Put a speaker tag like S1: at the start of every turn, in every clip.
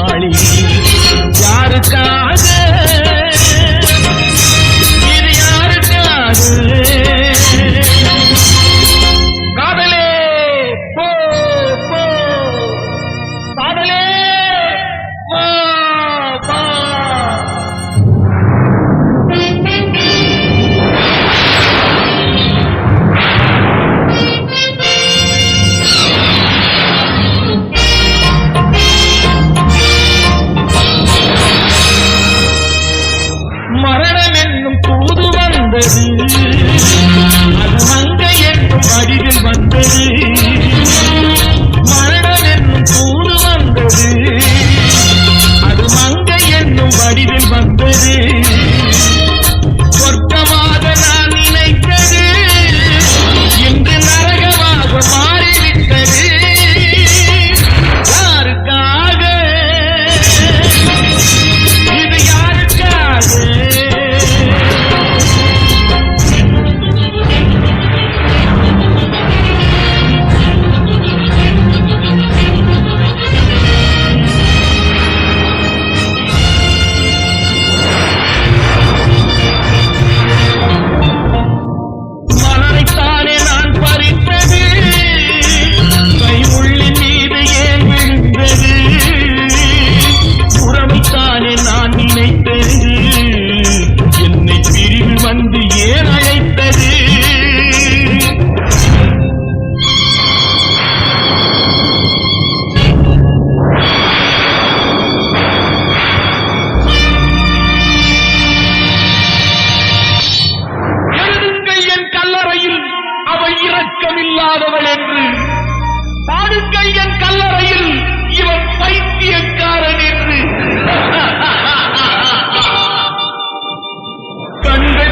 S1: போராளி யாருக்காக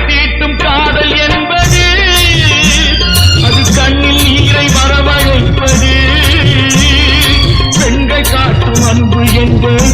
S1: தீட்டும் காதல் என்பது அது கண்ணில் நீரை வரவழைப்பது. பெண்கள் காட்டும் அன்பு என்பது